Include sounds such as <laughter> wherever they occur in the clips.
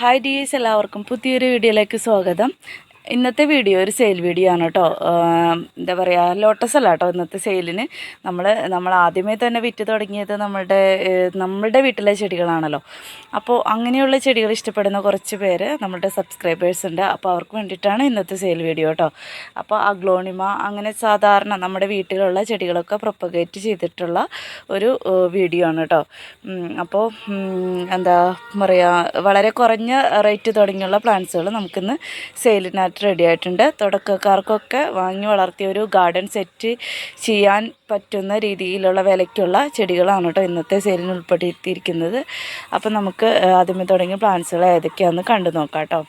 Hi dears എല്ലാവർക്കും. പുതിയൊരു വീഡിയോയിലേക്ക് സ്വാഗതം. ഇന്നത്തെ വീഡിയോ ഒരു സെയിൽ വീഡിയോ ആണ് കേട്ടോ എന്താ പറയുക ലോട്ടസ് അല്ല കേട്ടോ ഇന്നത്തെ സെയിലിന് നമ്മൾ നമ്മൾ ആദ്യമേ തന്നെ വിറ്റ് തുടങ്ങിയത് നമ്മുടെ നമ്മളുടെ വീട്ടിലെ ചെടികളാണല്ലോ. അപ്പോൾ അങ്ങനെയുള്ള ചെടികൾ ഇഷ്ടപ്പെടുന്ന കുറച്ച് പേര് നമ്മളുടെ സബ്സ്ക്രൈബേഴ്സ് ഉണ്ട്. അപ്പോൾ അവർക്ക് വേണ്ടിയിട്ടാണ് ഇന്നത്തെ സെയിൽ വീഡിയോ കേട്ടോ അപ്പോൾ അഗ്ലോണിമ അങ്ങനെ സാധാരണ നമ്മുടെ വീട്ടിലുള്ള ചെടികളൊക്കെ പ്രൊപ്പഗേറ്റ് ചെയ്തിട്ടുള്ള ഒരു വീഡിയോ ആണ് കേട്ടോ അപ്പോൾ എന്താ പറയുക വളരെ കുറഞ്ഞ റേറ്റ് തുടങ്ങിയുള്ള പ്ലാന്റ്സുകൾ നമുക്കിന്ന് സെയിലിനായിട്ട് റെഡി ആയിട്ടുണ്ട്. തുടക്കക്കാർക്കൊക്കെ വാങ്ങി വളർത്തിയ ഒരു ഗാർഡൻ സെറ്റ് ചെയ്യാൻ പറ്റുന്ന രീതിയിലുള്ള വിലയ്ക്കുള്ള ചെടികളാണ് കേട്ടോ ഇന്നത്തെ സെയിലിന് ഉൾപ്പെടുത്തിയിരിക്കുന്നത്. അപ്പോൾ നമുക്ക് ആദ്യമേ തുടങ്ങിയ പ്ലാന്റ്സുകൾ ഏതൊക്കെയാണെന്ന് കണ്ടു നോക്കാം കേട്ടോ.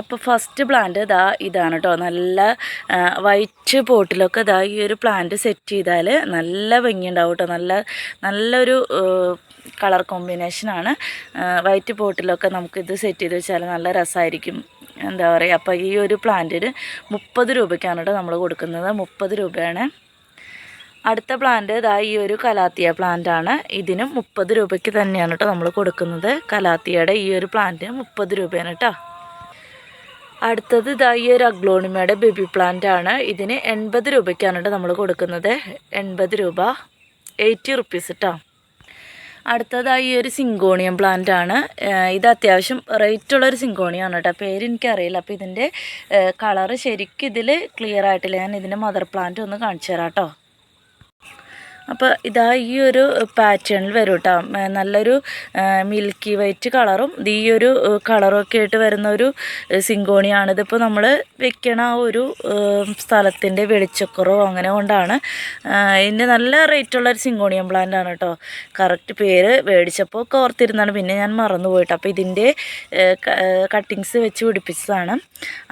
അപ്പോൾ ഫസ്റ്റ് പ്ലാന്റ് ഇതാ ഇതാണ് കേട്ടോ നല്ല വൈറ്റ് പോട്ടിലൊക്കെ ഇതാ ഈ ഒരു പ്ലാന്റ് സെറ്റ് ചെയ്താൽ നല്ല ഭംഗിയുണ്ടാവും കേട്ടോ നല്ല നല്ലൊരു കളർ കോമ്പിനേഷനാണ് വൈറ്റ് പോട്ടിലൊക്കെ നമുക്കിത് സെറ്റ് ചെയ്ത് വെച്ചാൽ നല്ല രസമായിരിക്കും എന്താ പറയുക അപ്പോൾ ഈ ഒരു പ്ലാന്റിന് മുപ്പത് രൂപയ്ക്കാണ് കേട്ടോ നമ്മൾ കൊടുക്കുന്നത്. മുപ്പത് രൂപയാണ്. അടുത്ത പ്ലാന്റ് ഇതാ ഈ ഒരു കലാത്തിയ പ്ലാന്റ് ആണ്. ഇതിനും മുപ്പത് രൂപയ്ക്ക് തന്നെയാണ് കേട്ടോ നമ്മൾ കൊടുക്കുന്നത്. കലാത്തിയയുടെ ഈ ഒരു പ്ലാന്റിന് മുപ്പത് രൂപയാണ് കേട്ടോ അടുത്തത് ഇതാ ഈ ഒരു അഗ്ലോണിമയുടെ ബേബി പ്ലാന്റ് ആണ്. ഇതിന് എൺപത് രൂപയ്ക്കാണ് നമ്മൾ കൊടുക്കുന്നത്. എൺപത് രൂപ. എയ്റ്റി റുപ്പീസ് കേട്ടോ അടുത്തതായി ഒരു സിങ്കോണിയം പ്ലാന്റ് ആണ്. ഇത് അത്യാവശ്യം റേറ്റ് ഉള്ളൊരു സിങ്കോണിയാണ് കേട്ടോ പേര് എനിക്കറിയില്ല. അപ്പോൾ ഇതിന്റെ കളറ് ശരിക്കും ഇതിൽ ക്ലിയർ ആയിട്ടില്ല. ഞാൻ ഇതിന്റെ മദർ പ്ലാന്റ് ഒന്ന് കാണിച്ചു തരാം കേട്ടോ അപ്പോൾ ഇതാ ഈ ഒരു പാറ്റേണിൽ വരും കേട്ടോ നല്ലൊരു മിൽക്കി വൈറ്റ് കളറും ഇത് ഈ ഒരു കളറൊക്കെ ആയിട്ട് വരുന്ന ഒരു സിങ്കോണിയാണ് ഇതിപ്പോൾ നമ്മൾ വെക്കണ ആ ഒരു സ്ഥലത്തിന്റെ വെളിച്ചക്കുറവോ അങ്ങനെ കൊണ്ടാണ് ഇതിന്റെ നല്ല റേറ്റുള്ള ഒരു സിങ്കോണിയം പ്ലാന്റ് ആണ് കേട്ടോ കറക്റ്റ് പേര് മേടിച്ചപ്പോൾ ഒക്കെ ഓർത്തിരുന്നാണ് പിന്നെ ഞാൻ മറന്നു പോയിട്ട് അപ്പോൾ ഇതിന്റെ കട്ടിങ്സ് വെച്ച് പിടിപ്പിച്ചതാണ്.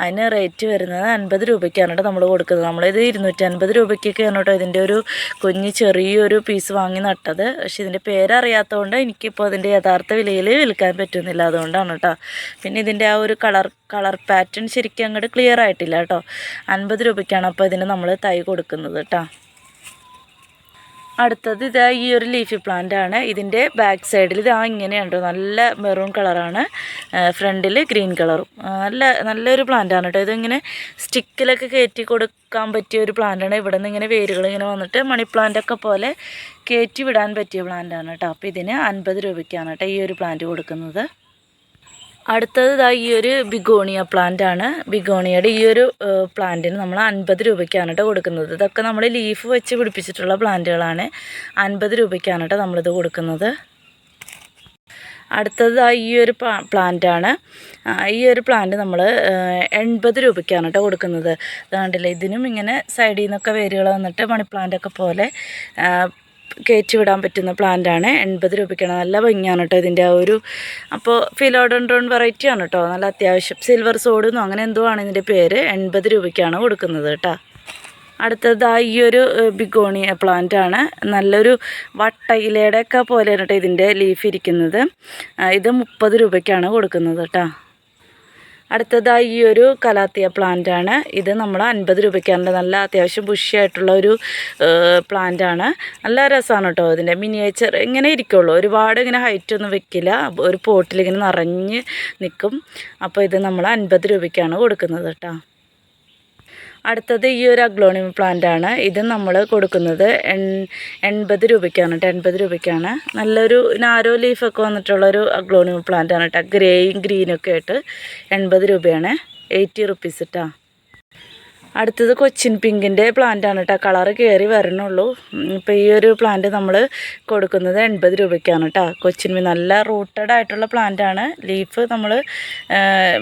അതിന് റേറ്റ് വരുന്നത് അൻപത് രൂപയ്ക്കാണ് കേട്ടോ നമ്മൾ കൊടുക്കുന്നത്. നമ്മളിത് ഇരുന്നൂറ്റി അൻപത് രൂപയ്ക്കൊക്കെയാണ് കേട്ടോ ഇതിന്റെ ഒരു കുഞ്ഞ് ചെറിയൊരു പീസ് വാങ്ങി നട്ടത്. പക്ഷെ ഇതിന്റെ പേരറിയാത്തതുകൊണ്ട് എനിക്കിപ്പോൾ അതിന്റെ യഥാർത്ഥ വിലയിൽ വിൽക്കാൻ പറ്റുന്നില്ല. അതുകൊണ്ടാണ് കേട്ടോ. പിന്നെ ഇതിന്റെ ആ ഒരു കളർ കളർ പാറ്റേൺ ശരിക്കും അങ്ങോട്ട് ക്ലിയർ ആയിട്ടില്ല കേട്ടോ. അൻപത് രൂപയ്ക്കാണ് അപ്പോൾ ഇതിന് നമ്മൾ തൈ കൊടുക്കുന്നത് കേട്ടോ. അടുത്തത് ഇതാ ഈ ഒരു ലീഫി പ്ലാന്റ് ആണ്. ഇതിന്റെ ബാക്ക് സൈഡിൽ ഇതാ ഇങ്ങനെയുണ്ട് നല്ല മെറൂൺ കളറാണ് ഫ്രണ്ടിൽ ഗ്രീൻ കളറും നല്ല നല്ലൊരു പ്ലാന്റ് ആണ് കേട്ടോ ഇതിങ്ങനെ സ്റ്റിക്കിലൊക്കെ കയറ്റി കൊടുക്കാൻ പറ്റിയ ഒരു പ്ലാന്റാണ് ഇവിടെ നിന്ന് ഇങ്ങനെ വേരുകൾ ഇങ്ങനെ വന്നിട്ട് മണി പ്ലാന്റ് ഒക്കെ പോലെ കയറ്റി വിടാൻ പറ്റിയ പ്ലാന്റാണ് കേട്ടോ അപ്പോൾ ഇതിന് അൻപത് രൂപയ്ക്കാണ് കേട്ടോ ഈ ഒരു പ്ലാന്റ് കൊടുക്കുന്നത്. അടുത്തത് ഇതാ ഈ ഒരു ബിഗോണിയ പ്ലാന്റ് ആണ്. ബിഗോണിയയുടെ ഈ ഒരു പ്ലാന്റിന് നമ്മൾ അൻപത് രൂപയ്ക്കാണ് കേട്ടോ കൊടുക്കുന്നത്. ഇതൊക്കെ നമ്മൾ ലീഫ് വെച്ച് പിടിപ്പിച്ചിട്ടുള്ള പ്ലാന്റുകളാണ് അൻപത് രൂപയ്ക്കാണ് കേട്ടോ നമ്മളിത് കൊടുക്കുന്നത്. അടുത്തത് ദാ ഈ ഒരു പ്ലാന്റ് ആണ്. ആ, ഈ ഒരു പ്ലാന്റ് നമ്മൾ എൺപത് രൂപയ്ക്കാണ് കേട്ടോ കൊടുക്കുന്നത്. അതുകൊണ്ടല്ലേ ഇതിനും ഇങ്ങനെ സൈഡിൽ നിന്നൊക്കെ വേരുകൾ വന്നിട്ട് മണി പ്ലാന്റ് ഒക്കെ പോലെ കയറ്റി വിടാൻ പറ്റുന്ന പ്ലാന്റ് ആണ് എൺപത് രൂപയ്ക്കാണ്. നല്ല ഭംഗിയാണ് കേട്ടോ ഇതിന്റെ ആ ഒരു അപ്പോൾ ഫിലോഡൺഡ്രോൺ വെറൈറ്റി ആണ് കേട്ടോ. നല്ല അത്യാവശ്യം. സിൽവർ സോഡെന്നോ അങ്ങനെ എന്തോ ആണ് ഇതിന്റെ പേര്. എൺപത് രൂപയ്ക്കാണ് കൊടുക്കുന്നത് കേട്ടോ. അടുത്തത് ഈ ഒരു ബിഗോണിയ പ്ലാന്റ് ആണ്. നല്ലൊരു വട്ടയിലയുടെയൊക്കെ പോലെയാണ് കേട്ടോ ഇതിന്റെ ലീഫ് ഇരിക്കുന്നത്. ഇത് മുപ്പത് രൂപയ്ക്കാണ് കൊടുക്കുന്നത് കേട്ടോ. അടുത്തതായി ഈ ഒരു കലാത്തിയ ആണ്. ഇത് നമ്മൾ അൻപത് രൂപയ്ക്കാണ്. നല്ല അത്യാവശ്യം ബുഷിയായിട്ടുള്ള ഒരു ആണ്. നല്ല രസമാണ് കേട്ടോ ഇതിന്റെ മിനിയേച്ചർ ഇങ്ങനെ ഇരിക്കുള്ളൂ? ഒരുപാട് ഇങ്ങനെ ഹൈറ്റ് ഒന്നും വെക്കില്ല. ഒരു പോട്ടിൽ ഇങ്ങനെ നിറഞ്ഞ് നിൽക്കും അപ്പോൾ ഇത് നമ്മൾ അൻപത് രൂപയ്ക്കാണ് കൊടുക്കുന്നത് കേട്ടോ അടുത്തത് ഈ ഒരു അഗ്ലോണിയം പ്ലാന്റ് ആണ്. ഇത് നമ്മൾ കൊടുക്കുന്നത് എൺ എൺപത് രൂപയ്ക്കാണ് കേട്ടോ എൺപത് രൂപയ്ക്കാണ്. നല്ലൊരു നാരോ ലീഫൊക്കെ വന്നിട്ടുള്ളൊരു അഗ്ലോണിയം പ്ലാന്റ് ആണ് കേട്ടോ ഗ്രേയും ഗ്രീനും ഒക്കെ ആയിട്ട് എൺപത് രൂപയാണ്. എയ്റ്റി റുപ്പീസ് കേട്ടോ അടുത്തത് കൊച്ചിൻ പിങ്കിന്റെ പ്ലാന്റ് ആണ് കേട്ടോ കളറ് കയറി വരണുള്ളൂ. ഇപ്പോൾ ഈ ഒരു പ്ലാന്റ് നമ്മൾ കൊടുക്കുന്നത് എൺപത് രൂപയ്ക്കാണ് കേട്ടോ കൊച്ചിൻ നല്ല റൂട്ടഡ് ആയിട്ടുള്ള പ്ലാന്റ് ആണ്. ലീഫ് നമ്മൾ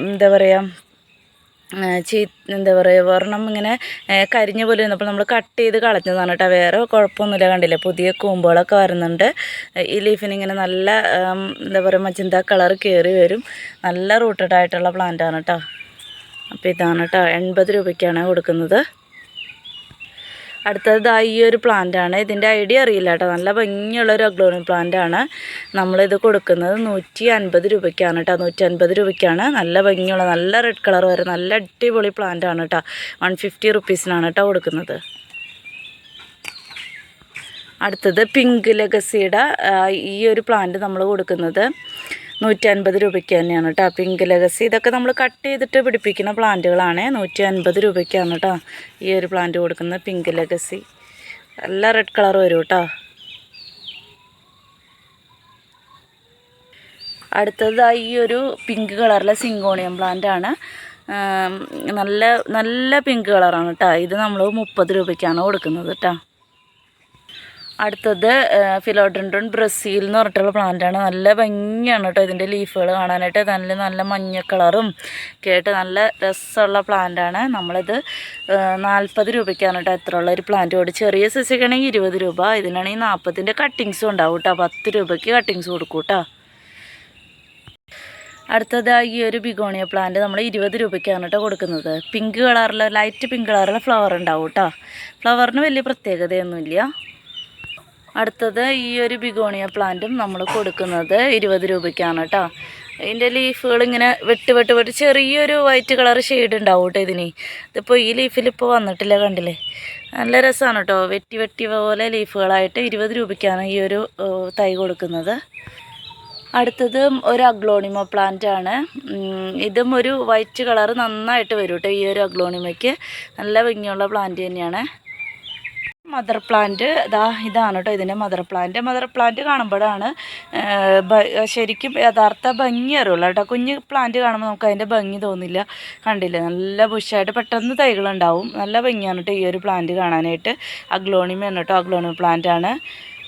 എന്താ പറയുക ചീ എന്താ പറയുക വർണം ഇങ്ങനെ കരിഞ്ഞ പോലെ ഇരുന്നപ്പോൾ നമ്മൾ കട്ട് ചെയ്ത് കളഞ്ഞതാണ് കേട്ടോ. വേറെ കുഴപ്പമൊന്നുമില്ല കണ്ടില്ല? പുതിയ കൂമ്പുകളൊക്കെ വരുന്നുണ്ട്. ഈ ലീഫിന് ഇങ്ങനെ നല്ല എന്താ പറയുക മജന്ത കളർ കയറി വരും. നല്ല റൂട്ടഡ് ആയിട്ടുള്ള പ്ലാന്റ് ആണ് കേട്ടോ. അപ്പോൾ ഇതാണ് കേട്ടോ എൺപത് രൂപയ്ക്കാണ് കൊടുക്കുന്നത്. അടുത്തത് ദാ ഈ ഒരു പ്ലാന്റ് ആണ്. ഇതിന്റെ ഐഡിയ അറിയില്ല കേട്ടോ. നല്ല ഭംഗിയുള്ള ഒരു അഗ്ലോണിയം പ്ലാന്റ് ആണ്. നമ്മളിത് കൊടുക്കുന്നത് നൂറ്റി അൻപത് രൂപയ്ക്കാണ് കേട്ടോ. നൂറ്റി അൻപത് രൂപയ്ക്കാണ്. നല്ല ഭംഗിയുള്ള നല്ല റെഡ് കളർ വരെ നല്ല അടിപൊളി പ്ലാന്റ് ആണ് കേട്ടോ. വൺ ഫിഫ്റ്റി റുപ്പീസിനാണ് കേട്ടോ കൊടുക്കുന്നത്. അടുത്തത് പിങ്ക് ലെഗസിയുടെ ഈ ഒരു പ്ലാന്റ് നമ്മൾ കൊടുക്കുന്നത്. നൂറ്റി അൻപത് രൂപയ്ക്ക് തന്നെയാണ് കേട്ടോ പിങ്ക് ലഗസി ഇതൊക്കെ നമ്മൾ കട്ട് ചെയ്തിട്ട് പിടിപ്പിക്കുന്ന പ്ലാന്റുകളാണ്. നൂറ്റി അൻപത് രൂപയ്ക്കാണ് കേട്ടോ ഈ ഒരു പ്ലാന്റ് കൊടുക്കുന്നത് പിങ്ക് ലഗസി നല്ല റെഡ് കളർ വരും കേട്ടോ അടുത്തത് ദാ ഈ ഒരു പിങ്ക് കളറിലെ സിങ്കോണിയം പ്ലാന്റ് ആണ്. നല്ല നല്ല പിങ്ക് കളറാണ് കേട്ടോ ഇത് നമ്മൾ മുപ്പത് രൂപയ്ക്കാണ് കൊടുക്കുന്നത് കേട്ടോ അടുത്തത് ഫിലോഡൻഡ്രോൺ ബ്രസീൽ എന്ന് പറഞ്ഞിട്ടുള്ള പ്ലാന്റാണ് നല്ല ഭംഗിയാണ് കേട്ടോ ഇതിന്റെ ലീഫുകൾ കാണാനായിട്ട്. നല്ല നല്ല മഞ്ഞ കളറും കേട്ട് നല്ല രസമുള്ള പ്ലാന്റ് ആണ്. നമ്മളിത് നാൽപ്പത് രൂപയ്ക്കാണ് കേട്ടോ എത്ര ഉള്ള ഒരു പ്ലാന്റ് കൊടുക്കും ചെറിയ സസ്യക്കാണെങ്കിൽ ഇരുപത് രൂപ. ഇതിനാണെങ്കിൽ നാൽപ്പതിന്റെ കട്ടിങ്സും ഉണ്ടാവും കേട്ടോ പത്ത് രൂപയ്ക്ക് കട്ടിങ്സ് കൊടുക്കും കേട്ടോ അടുത്തത് ഈ ഒരു ബിഗോണിയ പ്ലാന്റ് നമ്മൾ ഇരുപത് രൂപയ്ക്കാണ് കേട്ടോ കൊടുക്കുന്നത്. പിങ്ക് കളറിൽ ലൈറ്റ് പിങ്ക് കളറിലെ ഫ്ലവർ ഉണ്ടാവും കേട്ടോ ഫ്ലവറിന് വലിയ പ്രത്യേകതയൊന്നുമില്ല. അടുത്തത് ഈ ഒരു ബിഗോണിയ പ്ലാന്റും നമ്മൾ കൊടുക്കുന്നത് ഇരുപത് രൂപയ്ക്കാണ് കേട്ടോ ഇതിന്റെ ലീഫുകൾ ഇങ്ങനെ വെട്ട് വെട്ട് വെട്ട് ചെറിയൊരു വൈറ്റ് കളർ ഷെയ്ഡ് ഉണ്ടാവും കേട്ടോ ഇതിന്. ഇതിപ്പോൾ ഈ ലീഫിൽ ഇപ്പോൾ വന്നിട്ടില്ല കണ്ടില്ലേ? നല്ല രസമാണ് കേട്ടോ വെട്ടി വെട്ടി പോലെ ലീഫുകളായിട്ട് ഇരുപത് രൂപയ്ക്കാണ് ഈ ഒരു തൈ കൊടുക്കുന്നത്. അടുത്തത് ഒരു അഗ്ലോണിമ പ്ലാന്റ് ആണ്. ഇതും ഒരു വൈറ്റ് കളർ നന്നായിട്ട് വരും കേട്ടോ ഈ ഒരു അഗ്ലോണിമയ്ക്ക്. നല്ല ഭംഗിയുള്ള പ്ലാന്റ് തന്നെയാണ്. മദർ പ്ലാന്റ് ഇതാ ഇതാണ് കേട്ടോ ഇതിന്റെ മദർ പ്ലാന്റ് മദർ പ്ലാന്റ് കാണുമ്പോഴാണ് ശരിക്കും യഥാർത്ഥ ഭംഗി അറിയുള്ളൂ കേട്ടോ. കുഞ്ഞ് പ്ലാന്റ് കാണുമ്പോൾ നമുക്ക് അതിന്റെ ഭംഗി തോന്നില്ല. കണ്ടില്ലേ? നല്ല ബുഷായിട്ട് പെട്ടെന്ന് തൈകളുണ്ടാവും. നല്ല ഭംഗിയാണ് കേട്ടോ ഈ ഒരു പ്ലാന്റ് കാണാനായിട്ട്. അഗ്ലോണിമയാണ് കേട്ടോ അഗ്ലോണിമ പ്ലാന്റ് ആണ്.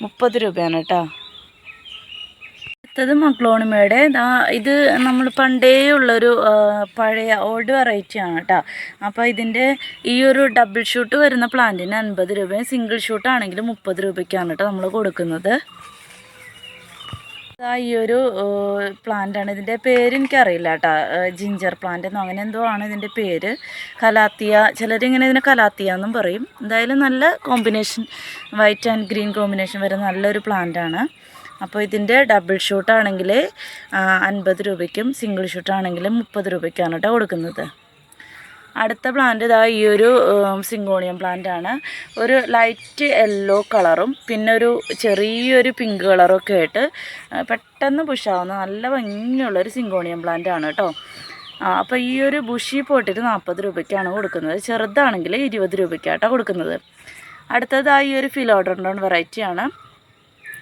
മുപ്പത് രൂപയാണ് കേട്ടോ അടുത്തത് മക്ലോണിമയുടെ ഇത് നമ്മൾ പണ്ടേ ഉള്ളൊരു പഴയ ഓൾഡ് വെറൈറ്റി ആണ് കേട്ടോ അപ്പോൾ ഇതിന്റെ ഈ ഒരു ഡബിൾ ഷൂട്ട് വരുന്ന പ്ലാന്റിന് അൻപത് രൂപയും സിംഗിൾ ഷൂട്ട് ആണെങ്കിൽ മുപ്പത് രൂപയ്ക്കാണ് കേട്ടോ നമ്മൾ കൊടുക്കുന്നത്. ഈ ഒരു പ്ലാന്റ് ആണ്. ഇതിന്റെ പേര് എനിക്കറിയില്ല കേട്ടോ ജിഞ്ചർ പ്ലാന്റ് എന്നോ അങ്ങനെ എന്തോ ആണ് ഇതിന്റെ പേര്. കലാത്തിയ ചിലരിങ്ങനെ ഇതിനെ കലാത്തിയ എന്നും പറയും. എന്തായാലും നല്ല combination white and green combination വരുന്ന നല്ലൊരു പ്ലാന്റ് ആണ്. അപ്പോൾ ഇതിന്റെ ഡബിൾ ഷൂട്ടാണെങ്കിൽ അൻപത് രൂപയ്ക്കും സിംഗിൾ ഷൂട്ടാണെങ്കിൽ മുപ്പത് രൂപയ്ക്കാണ് കേട്ടോ കൊടുക്കുന്നത്. അടുത്ത പ്ലാന്റ് ഇതാ ഈ ഒരു സിംഗോണിയം പ്ലാന്റ് ആണ്. ഒരു ലൈറ്റ് യെല്ലോ കളറും പിന്നെ ഒരു ചെറിയൊരു പിങ്ക് കളറും ഒക്കെ ആയിട്ട് പെട്ടെന്ന് പുഷാവുന്ന നല്ല ഭംഗിയുള്ളൊരു സിംഗോണിയം പ്ലാന്റ് ആണ് കേട്ടോ. അപ്പോൾ ഈ ഒരു ബുഷി പോട്ടിട്ട് നാൽപ്പത് രൂപയ്ക്കാണ് കൊടുക്കുന്നത്. ചെറുതാണെങ്കിൽ ഇരുപത് രൂപയ്ക്കാട്ടോ കൊടുക്കുന്നത്. അടുത്തത് ആ ഈ ഒരു ഫിലോഡോണ്ടോൺ വെറൈറ്റി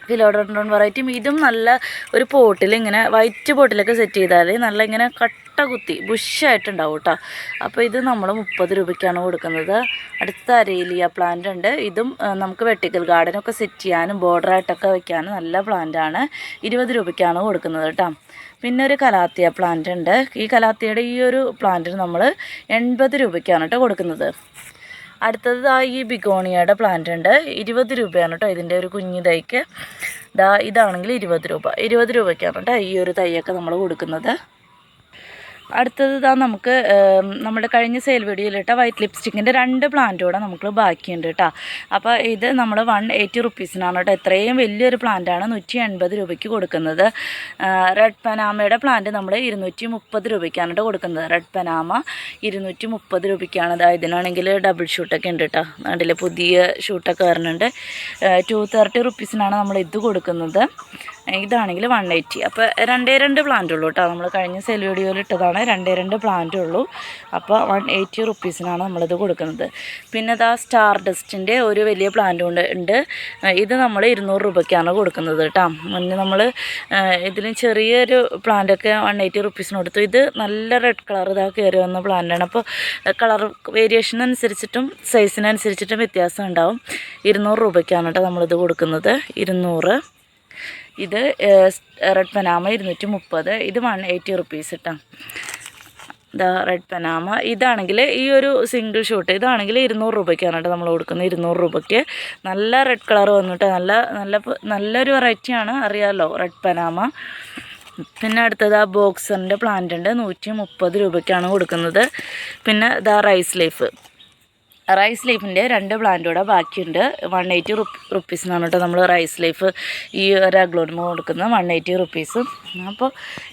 ആണ് ഫിലോഡോണ്ടോൺ വെറൈറ്റിയും. ഇതും നല്ല ഒരു പോട്ടിൽ ഇങ്ങനെ വൈറ്റ് പോട്ടിലൊക്കെ സെറ്റ് ചെയ്താൽ നല്ല ഇങ്ങനെ കട്ട കുത്തി ബുഷായിട്ടുണ്ടാവും കേട്ടോ അപ്പോൾ ഇത് നമ്മൾ മുപ്പത് രൂപയ്ക്കാണ് കൊടുക്കുന്നത്. അടുത്ത അരയിലിയ പ്ലാന്റ് ഉണ്ട്. ഇതും നമുക്ക് വെട്ടിക്കൽ ഗാർഡനൊക്കെ സെറ്റ് ചെയ്യാനും ബോർഡറായിട്ടൊക്കെ വെക്കാനും നല്ല പ്ലാന്റാണ് ഇരുപത് രൂപയ്ക്കാണ് കൊടുക്കുന്നത് കേട്ടോ പിന്നെ ഒരു കലാത്തിയ പ്ലാന്റ് ഉണ്ട്. ഈ കലാത്തിയുടെ ഈ ഒരു പ്ലാന്റിന് നമ്മൾ എൺപത് രൂപയ്ക്കാണ് കേട്ടോ കൊടുക്കുന്നത്. അടുത്തത് ഈ ബിഗോണിയയുടെ പ്ലാന്റ് ഉണ്ട്. ഇരുപത് രൂപയാണ് കേട്ടോ ഇതിന്റെ ഒരു കുഞ്ഞു തൈക്ക്. ദാ ഇതാണെങ്കിൽ ഇരുപത് രൂപ. ഇരുപത് രൂപയ്ക്കാണ് കേട്ടോ ഈ ഒരു തൈയൊക്കെ നമ്മൾ കൊടുക്കുന്നത്. അടുത്തത് ഇതാ നമുക്ക് നമ്മുടെ കഴിഞ്ഞ സെയിൽ വീഡിയോയിൽ ഇട്ട വൈറ്റ് ലിപ്സ്റ്റിക്കിന്റെ രണ്ട് പ്ലാന്റ് കൂടെ നമുക്ക് ബാക്കിയുണ്ട് കേട്ടോ. അപ്പോൾ ഇത് നമ്മൾ വൺ എയ്റ്റി റുപ്പീസിനാണ് കേട്ടോ. എത്രയും വലിയൊരു പ്ലാന്റാണ് നൂറ്റി എൺപത് രൂപയ്ക്ക് കൊടുക്കുന്നത്. റെഡ് പനാമയുടെ പ്ലാന്റ് നമ്മൾ ഇരുന്നൂറ്റി മുപ്പത് രൂപയ്ക്കാണ് കേട്ടോ കൊടുക്കുന്നത്. റെഡ് പനാമ ഇരുന്നൂറ്റി മുപ്പത് രൂപയ്ക്കാണ്. അതായത് ഇതിനാണെങ്കിൽ ഡബിൾ ഷൂട്ടൊക്കെ ഉണ്ട് കേട്ടോ കണ്ടില്ലേ പുതിയ ഷൂട്ടൊക്കെ വരുന്നുണ്ട് ടു തേർട്ടി റുപ്പീസിനാണ് നമ്മൾ ഇത് കൊടുക്കുന്നത്. ഇതാണെങ്കിൽ വൺ എയ്റ്റി അപ്പോൾ രണ്ടേ രണ്ട് പ്ലാന്റ് ഉള്ളൂ കേട്ടോ നമ്മൾ കഴിഞ്ഞ സെൽ വീഡിയോയിൽ ഇട്ടതാണ്. രണ്ടേ രണ്ട് പ്ലാന്റ് ഉള്ളൂ. അപ്പോൾ വൺ എയ്റ്റി റുപ്പീസിനാണ് നമ്മളിത് കൊടുക്കുന്നത്. പിന്നെ ഇതാ സ്റ്റാർ ഡസ്റ്റിന്റെ ഒരു വലിയ പ്ലാന്റ് ഉണ്ട് ഇത് നമ്മൾ ഇരുന്നൂറ് രൂപയ്ക്കാണ് കൊടുക്കുന്നത് കേട്ടോ മുന്നേ നമ്മൾ ഇതിലും ചെറിയൊരു പ്ലാന്റൊക്കെ വൺ എയ്റ്റി റുപ്പീസിന് കൊടുത്തു. ഇത് നല്ല റെഡ് കളർ ഇതാ കയറി വന്ന പ്ലാന്റാണ് അപ്പോൾ കളർ വേരിയേഷൻ അനുസരിച്ചിട്ടും സൈസിനനുസരിച്ചിട്ടും വ്യത്യാസം ഉണ്ടാവും. ഇരുന്നൂറ് രൂപയ്ക്കാണ് കേട്ടോ നമ്മളിത് കൊടുക്കുന്നത്. ഇരുന്നൂറ്. ഇത് റെഡ് പനാമ ഇരുന്നൂറ്റി മുപ്പത് ഇത് വൺ എയ്റ്റി റുപ്പീസ് കേട്ടോ ഇതാ റെഡ് പനാമ. ഇതാണെങ്കിൽ ഈ ഒരു സിംഗിൾ ഷൂട്ട് ഇതാണെങ്കിൽ ഇരുന്നൂറ് രൂപയ്ക്കാണ് കേട്ടോ നമ്മൾ കൊടുക്കുന്നത്. ഇരുന്നൂറ് രൂപയ്ക്ക്. നല്ല റെഡ് കളർ വന്നിട്ട് നല്ല നല്ല നല്ലൊരു വെറൈറ്റിയാണ് അറിയാമല്ലോ റെഡ് പനാമ. പിന്നെ അടുത്തത് ആ ബോക്സറിന്റെ പ്ലാന്റ് ഉണ്ട് നൂറ്റി മുപ്പത് രൂപയ്ക്കാണ് കൊടുക്കുന്നത്. പിന്നെ ദ റൈസ് ലീഫ് റൈസ് ലൈഫിന്റെ രണ്ട് പ്ലാന്റ് കൂടെ ബാക്കിയുണ്ട്. വൺ എയ്റ്റി റുപ്പി റുപ്പീസിനാണ് കേട്ടോ നമ്മൾ റൈസ് ലൈഫ് ഈ ഒരു അഗ്ലോണിമ കൊടുക്കുന്നത് വൺ എയ്റ്റി റുപ്പീസും അപ്പോൾ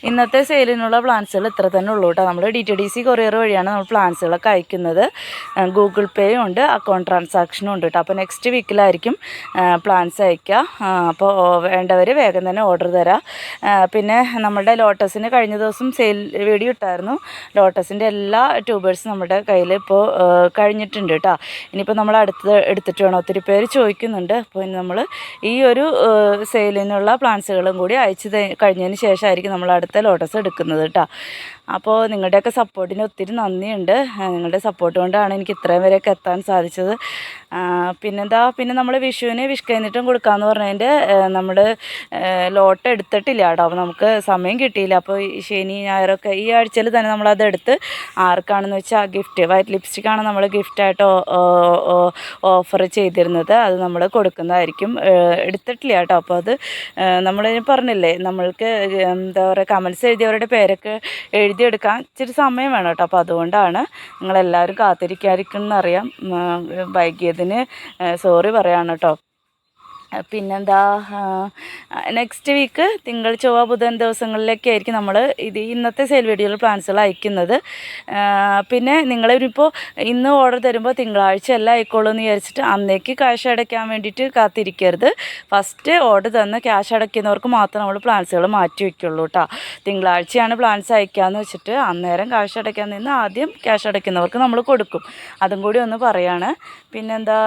ഇന്നത്തെ സെയിലിനുള്ള പ്ലാൻസുകൾ ഇത്ര തന്നെ ഉള്ളൂ കേട്ടോ നമ്മൾ D T D C courier വഴിയാണ് നമ്മൾ പ്ലാൻസുകളൊക്കെ അയക്കുന്നത്. ഗൂഗിൾ പേയും ഉണ്ട് അക്കൗണ്ട് ട്രാൻസാക്ഷനും ഉണ്ട് കേട്ടോ അപ്പോൾ നെക്സ്റ്റ് വീക്കിലായിരിക്കും പ്ലാൻസ് അയക്കുക അപ്പോൾ വേണ്ടവർ വേഗം തന്നെ ഓർഡർ തരാം. പിന്നെ നമ്മുടെ ലോട്ടസിന് കഴിഞ്ഞ ദിവസം സെയിൽ വീഡിയോ ഇട്ടായിരുന്നു. ലോട്ടസിന്റെ എല്ലാ ട്യൂബേഴ്സും നമ്മുടെ കയ്യിൽ ഇപ്പോൾ കഴിഞ്ഞിട്ടുണ്ട് കേട്ടോ ഇനിയിപ്പോൾ നമ്മൾ അടുത്ത് എടുത്തിട്ട് വേണം. ഒത്തിരി പേര് ചോദിക്കുന്നുണ്ട്. അപ്പോൾ നമ്മൾ ഈ ഒരു സെയിലിനുള്ള പ്ലാൻസുകളും കൂടി അയച്ചു കഴിഞ്ഞതിന് ശേഷമായിരിക്കും നമ്മൾ അടുത്ത ലോട്ടസ് എടുക്കുന്നത് കേട്ടോ. അപ്പോൾ നിങ്ങളുടെയൊക്കെ സപ്പോർട്ടിന് ഒത്തിരി നന്ദിയുണ്ട്. നിങ്ങളുടെ സപ്പോർട്ട് കൊണ്ടാണ് എനിക്ക് ഇത്രയും വരെയൊക്കെ എത്താൻ സാധിച്ചത്. പിന്നെന്താ? പിന്നെ നമ്മൾ വിഷുവിന് വിഷ് കഴിഞ്ഞിട്ടും കൊടുക്കാമെന്ന് പറഞ്ഞതിന്റെ നമ്മൾ ലോട്ട് എടുത്തിട്ടില്ല കേട്ടോ. അപ്പോൾ നമുക്ക് സമയം കിട്ടിയില്ല. അപ്പോൾ ഈ ശനി ഞായറൊക്കെ ഈ ആഴ്ചയിൽ തന്നെ നമ്മളത് എടുത്ത് ആർക്കാണെന്ന് വെച്ചാൽ ഗിഫ്റ്റ് വൈറ്റ് ലിപ്സ്റ്റിക്കാണ് നമ്മൾ ഗിഫ്റ്റായിട്ട് ഓഫർ ചെയ്തിരുന്നത് അത് നമ്മൾ കൊടുക്കുന്നതായിരിക്കും. എടുത്തിട്ടില്ല കേട്ടോ. അപ്പോൾ അത് നമ്മൾ പറഞ്ഞില്ലേ നമ്മൾക്ക് എന്താ പറയുക കമൻസ് എഴുതിയവരുടെ പേരൊക്കെ എഴുതിയെടുക്കാൻ ഇച്ചിരി സമയം വേണം കേട്ടോ. അപ്പോൾ അതുകൊണ്ടാണ് നിങ്ങളെല്ലാവരും കാത്തിരിക്കാതിരിക്കുന്നറിയാം വൈകിയതിന് സോറി പറയാണ് കേട്ടോ. പിന്നെന്താ നെക്സ്റ്റ് വീക്ക് തിങ്കൾ ചൊവ്വ ബുധൻ ദിവസങ്ങളിലൊക്കെ ആയിരിക്കും നമ്മൾ ഇത് ഇന്നത്തെ സെയിൽ വീഡിയോയിൽ പ്ലാൻസുകൾ അയക്കുന്നത്. പിന്നെ നിങ്ങളിപ്പോൾ ഇന്ന് ഓർഡർ തരുമ്പോൾ തിങ്കളാഴ്ച എല്ലാം ആയിക്കോളൂ എന്ന് വിചാരിച്ചിട്ട് അന്നേക്ക് ക്യാഷ് അടയ്ക്കാൻ വേണ്ടിയിട്ട് കാത്തിരിക്കരുത്. ഫസ്റ്റ് ഓർഡർ തന്ന് ക്യാഷ് അടയ്ക്കുന്നവർക്ക് മാത്രം നമ്മൾ പ്ലാൻസുകൾ മാറ്റി വയ്ക്കുള്ളൂ കേട്ടോ തിങ്കളാഴ്ചയാണ് പ്ലാൻസ് അയക്കാമെന്ന് വെച്ചിട്ട് അന്നേരം ക്യാഷ് അടയ്ക്കാൻ നിന്ന് ആദ്യം ക്യാഷ് അടയ്ക്കുന്നവർക്ക് നമ്മൾ കൊടുക്കും. അതും കൂടി ഒന്ന് പറയാണ്. പിന്നെന്താ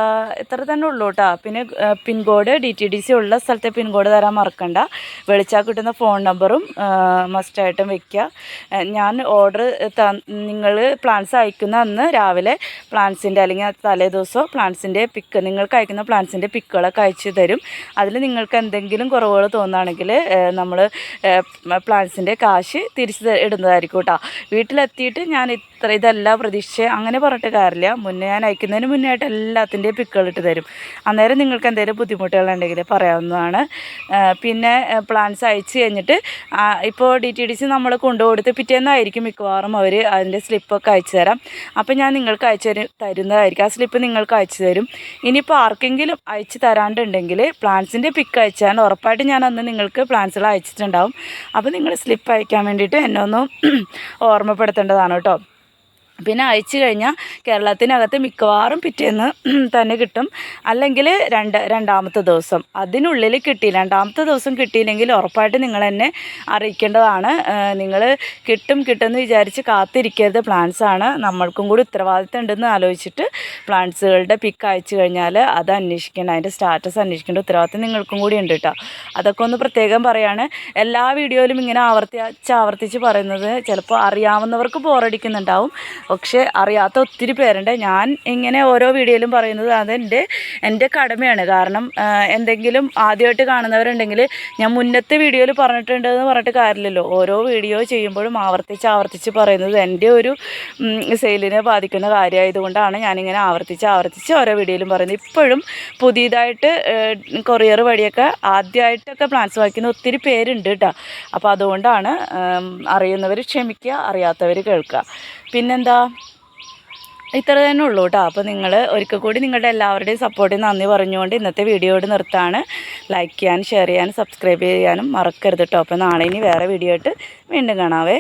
ഇത്ര തന്നെ ഉള്ളൂ കേട്ടോ പിന്നെ pincode D T D C ഉള്ള സ്ഥലത്തെ പിൻകോഡ് തരാൻ മറക്കണ്ട. വിളിച്ചാൽ കിട്ടുന്ന ഫോൺ നമ്പറും മസ്റ്റായിട്ടും വെക്കുക ഞാൻ ഓർഡർ നിങ്ങൾ പ്ലാൻസ് അയക്കുന്ന അന്ന് രാവിലെ പ്ലാൻസിന്റെ അല്ലെങ്കിൽ തലേ ദിവസം പ്ലാൻസിന്റെ പിക്ക് നിങ്ങൾക്ക് അയക്കുന്ന പ്ലാൻസിന്റെ പിക്കുകളൊക്കെ അയച്ചു തരും. അതിൽ നിങ്ങൾക്ക് എന്തെങ്കിലും കുറവുകൾ തോന്നുകയാണെങ്കിൽ നമ്മൾ പ്ലാൻസിന്റെ കാശ് തിരിച്ച് ഇടുന്നതായിരിക്കും കേട്ടോ വീട്ടിലെത്തിയിട്ട് ഞാൻ ഇത്ര ഇതല്ല പ്രതീക്ഷ അങ്ങനെ പറഞ്ഞിട്ട് കാര്യമില്ല. മുന്നേ ഞാൻ അയക്കുന്നതിന് മുന്നേ ആയിട്ട് എല്ലാത്തിന്റെയും പിക്കുകൾ ഇട്ട് തരും. അന്നേരം നിങ്ങൾക്ക് എന്തെങ്കിലും ബുദ്ധിമുട്ടുകളുണ്ടെങ്കിൽ പറയാവുന്നതാണ്. പിന്നെ പ്ലാൻസ് അയച്ചു കഴിഞ്ഞിട്ട് ഇപ്പോൾ ഡി ടി ഡി സി നമ്മൾ കൊണ്ടുകൊടുത്ത് പിറ്റേന്നായിരിക്കും മിക്കവാറും അവർ അതിന്റെ സ്ലിപ്പൊക്കെ അയച്ചു തരാം. അപ്പോൾ ഞാൻ നിങ്ങൾക്ക് അയച്ചു തരും തരുന്നതായിരിക്കും. ആ സ്ലിപ്പ് നിങ്ങൾക്ക് അയച്ചു തരും. ഇനിയിപ്പോൾ ആർക്കെങ്കിലും അയച്ചു തരാണ്ടുണ്ടെങ്കിൽ പ്ലാൻസിന്റെ പിക്ക് അയച്ചാൽ ഉറപ്പായിട്ട് ഞാൻ അന്ന് നിങ്ങൾക്ക് പ്ലാൻസുകൾ അയച്ചിട്ടുണ്ടാവും. അപ്പോൾ നിങ്ങൾ സ്ലിപ്പ് അയക്കാൻ വേണ്ടിയിട്ട് എന്നെ ഒന്ന് <clears throat> ഓർമ്മപ്പെടുത്തേണ്ടതാണ് കേട്ടോ. പിന്നെ അയച്ചു കഴിഞ്ഞാൽ കേരളത്തിനകത്ത് മിക്കവാറും പിറ്റേന്ന് തന്നെ കിട്ടും. അല്ലെങ്കിൽ രണ്ട് രണ്ടാമത്തെ ദിവസം. അതിനുള്ളിൽ കിട്ടി. രണ്ടാമത്തെ ദിവസം കിട്ടിയില്ലെങ്കിൽ ഉറപ്പായിട്ട് നിങ്ങൾ എന്നെ അറിയിക്കേണ്ടതാണ്. നിങ്ങൾ കിട്ടും കിട്ടുമെന്ന് വിചാരിച്ച് കാത്തിരിക്കരുത്. പ്ലാൻസ് ആണ്. നമ്മൾക്കും കൂടി ഉത്തരവാദിത്തം ഉണ്ടെന്ന് ആലോചിച്ചിട്ട് പ്ലാൻസുകളുടെ പിക്ക് അയച്ചു കഴിഞ്ഞാൽ അത് അന്വേഷിക്കേണ്ട അതിന്റെ സ്റ്റാറ്റസ് അന്വേഷിക്കേണ്ട ഉത്തരവാദിത്തം നിങ്ങൾക്കും കൂടി ഉണ്ട് കേട്ടോ അതൊക്കെ ഒന്ന് പ്രത്യേകം പറയാണ്. എല്ലാ വീഡിയോയിലും ഇങ്ങനെ ആവർത്തിച്ച് ആവർത്തിച്ച് പറയുന്നത് ചിലപ്പോൾ അറിയാവുന്നവർക്ക് ബോറടിക്കുന്നുണ്ടാവും പക്ഷേ അറിയാത്ത ഒത്തിരി പേരുണ്ട്. ഞാൻ ഇങ്ങനെ ഓരോ വീഡിയോയിലും പറയുന്നത് അതെന്റെ എന്റെ കടമയാണ്. കാരണം എന്തെങ്കിലും ആദ്യമായിട്ട് കാണുന്നവരുണ്ടെങ്കിൽ ഞാൻ മുന്നത്തെ വീഡിയോയിൽ പറഞ്ഞിട്ടുണ്ട് എന്ന് പറഞ്ഞിട്ട് കാര്യമില്ലല്ലോ. ഓരോ വീഡിയോ ചെയ്യുമ്പോഴും ആവർത്തിച്ച് ആവർത്തിച്ച് പറയുന്നത് എന്റെ ഒരു സെയിലിനെ ബാധിക്കുന്ന കാര്യമായതുകൊണ്ടാണ് ഞാനിങ്ങനെ ആവർത്തിച്ച് ആവർത്തിച്ച് ഓരോ വീഡിയോയിലും പറയുന്നത്. ഇപ്പോഴും പുതിയതായിട്ട് കൊറിയർ വഴിയൊക്കെ ആദ്യമായിട്ടൊക്കെ പ്ലാൻസ് വായിക്കുന്ന ഒത്തിരി പേരുണ്ട് കേട്ടോ. അപ്പോൾ അതുകൊണ്ടാണ് അറിയുന്നവർ ക്ഷമിക്കുക അറിയാത്തവർ കേൾക്കുക. പിന്നെന്താ? ഇത്ര തന്നെ ഉള്ളൂ കേട്ടോ അപ്പോൾ നിങ്ങൾ ഒരിക്കൽ കൂടി നിങ്ങളുടെ എല്ലാവരുടെയും സപ്പോർട്ടിന് നന്ദി പറഞ്ഞുകൊണ്ട് ഇന്നത്തെ വീഡിയോയോട് നിർത്താണ്. ലൈക്ക് ചെയ്യാനും ഷെയർ ചെയ്യാനും സബ്സ്ക്രൈബ് ചെയ്യാനും മറക്കരുത് കേട്ടോ അപ്പോൾ നാളെ ഇനി വേറെ വീഡിയോ ആയിട്ട് വീണ്ടും കാണാവേ.